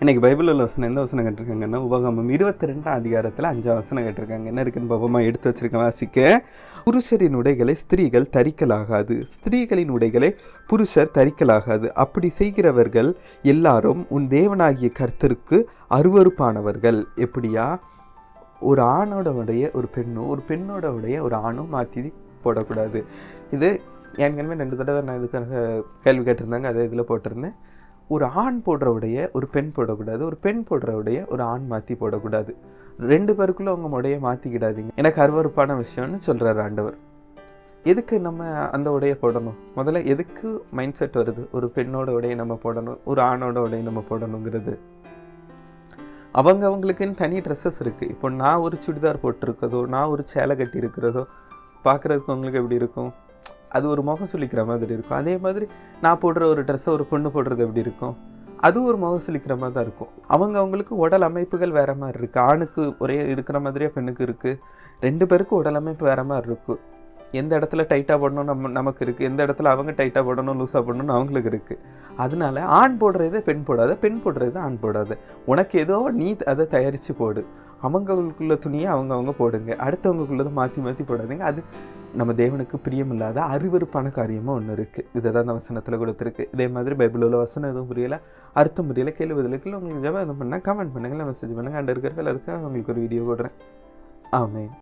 இன்னைக்கு பைபிள் உள்ள வசனம் எந்த வசனம் கேட்டிருக்காங்கன்னா உபகமம் இருபத்தி ரெண்டாம் அதிகாரத்தில் அஞ்சாம் வசனம் கேட்டிருக்காங்க. என்ன இருக்குன்னு பாப்பமா எடுத்து வச்சிருக்கேன் வாசிக்க. புருஷரின் உடைகளை ஸ்திரீகள் தரிக்கலாகாது. ஸ்திரீகளின் உடைகளை புருஷர் தரிக்கலாகாது. அப்படி செய்கிறவர்கள் எல்லாரும் உன் தேவனாகிய கர்த்தருக்கு அருவருப்பானவர்கள். எப்படியா? ஒரு ஆணோட உடைய ஒரு பெண்ணும் ஒரு பெண்ணோட உடைய ஒரு ஆணும் மாற்றி போடக்கூடாது. இது ஏற்கனவே ரெண்டு தடவை நான் இதுக்காக கேள்வி கேட்டிருந்தாங்க அதை இதில் போட்டிருந்தேன். ஒரு ஆண் போடுற உடைய ஒரு பெண் போடக்கூடாது ஒரு பெண் போடுற உடைய ஒரு ஆண் மாற்றி போடக்கூடாது. ரெண்டு பேருக்குள்ளே உங்கள் உடைய மாற்றிக்கிடாதீங்க எனக்கு அருவருப்பான விஷயம்னு சொல்கிறார் ஆண்டவர். எதுக்கு நம்ம அந்த உடைய போடணும்? முதல்ல எதுக்கு மைண்ட் செட் வருது? ஒரு பெண்ணோட உடைய நம்ம போடணும் ஒரு ஆணோட உடைய நம்ம போடணுங்கிறது. அவங்க அவங்களுக்குன்னு தனி ட்ரெஸ்ஸஸ் இருக்குது இப்போ நான் ஒரு சுடிதார் போட்டிருக்கிறதோ நான் ஒரு சேலை கட்டி இருக்கிறதோ பார்க்குறதுக்கு உங்களுக்கு எப்படி இருக்கும்? அது ஒரு முகம் மாதிரி இருக்கும். அதே மாதிரி நான் போடுற ஒரு ட்ரெஸ்ஸை ஒரு பொண்ணு போடுறது எப்படி இருக்கும்? அது ஒரு முகம் மாதிரி தான் இருக்கும். அவங்க அவங்களுக்கு உடல் அமைப்புகள் வேறு மாதிரி இருக்குது ஆணுக்கு ஒரே இருக்கிற மாதிரியே பெண்ணுக்கு இருக்குது ரெண்டு பேருக்கும் உடல் அமைப்பு வேறு மாதிரி இருக்கும் எந்த இடத்துல டைட்டாக போடணும் நம்ம நமக்கு இருக்குது எந்த இடத்துல அவங்க டைட்டாக போடணும் லூஸாக போடணும்னு அவங்களுக்கு இருக்குது அதனால ஆண் போடுறதே பெண் போடாத பெண் போடுறது ஆண் போடாது. உனக்கு ஏதோ நீ அதை தயாரித்து போடு. அவங்களுக்குள்ள துணியை அவங்கவுங்க போடுங்க. அடுத்தவங்களுக்குள்ளதை மாற்றி மாற்றி போடாதீங்க. அது நம்ம தேவனுக்கு பிரியமில்லாத அருவருப்பான காரியமாக ஒன்று இருக்குது இதை தான் அந்த வசனத்தில் கொடுத்துருக்கு. இதே மாதிரி பைபிள் உள்ள வசனம் எதுவும் புரியலை? அர்த்தம் புரியலை கேள்வி பதிலுக்கு உங்களுக்கு ஜபம் எதுவும் பண்ணால் கமெண்ட் பண்ணுங்கள் மெசேஜ் பண்ணுங்கள் அண்ட் இருக்கிற அதுக்காக உங்களுக்கு ஒரு வீடியோ போடுறேன். ஆமே